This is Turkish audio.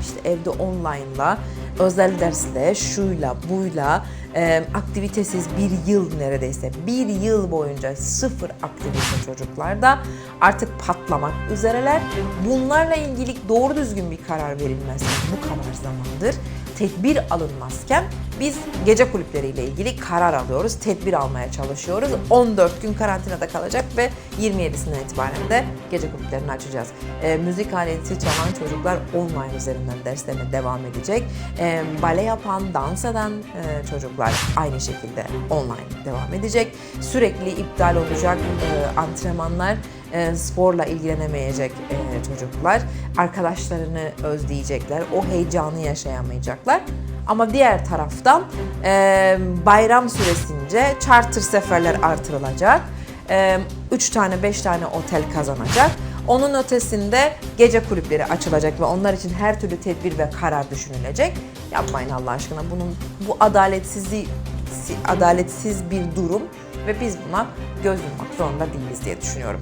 İşte evde online'la, özel dersle, şuyla, buyla, e, aktivitesiz bir yıl neredeyse, bir yıl boyunca sıfır aktivite çocuklarda artık patlamak üzereler. Bunlarla ilgili doğru düzgün bir karar verilmezken bu kadar zamandır tedbir alınmazken biz gece kulüpleriyle ilgili karar alıyoruz, tedbir almaya çalışıyoruz. 14 gün karantinada kalacak ve 27'sinden itibaren de gece kulüplerini açacağız. E, müzik aleti çalan çocuklar online üzerinden derslerine devam edecek. E, bale yapan, dans eden e, çocuklar aynı şekilde online devam edecek. Sürekli iptal olacak e, antrenmanlar e, sporla ilgilenemeyecek e, çocuklar, arkadaşlarını özleyecekler, o heyecanı yaşayamayacaklar. Ama diğer taraftan e, bayram süresince charter seferler artırılacak. 3 tane 5 tane otel kazanacak. Onun ötesinde gece kulüpleri açılacak ve onlar için her türlü tedbir ve karar düşünülecek. Yapmayın Allah aşkına bunun bu adaletsizliği adaletsiz bir durum ve biz buna göz yummak zorunda değiliz diye düşünüyorum.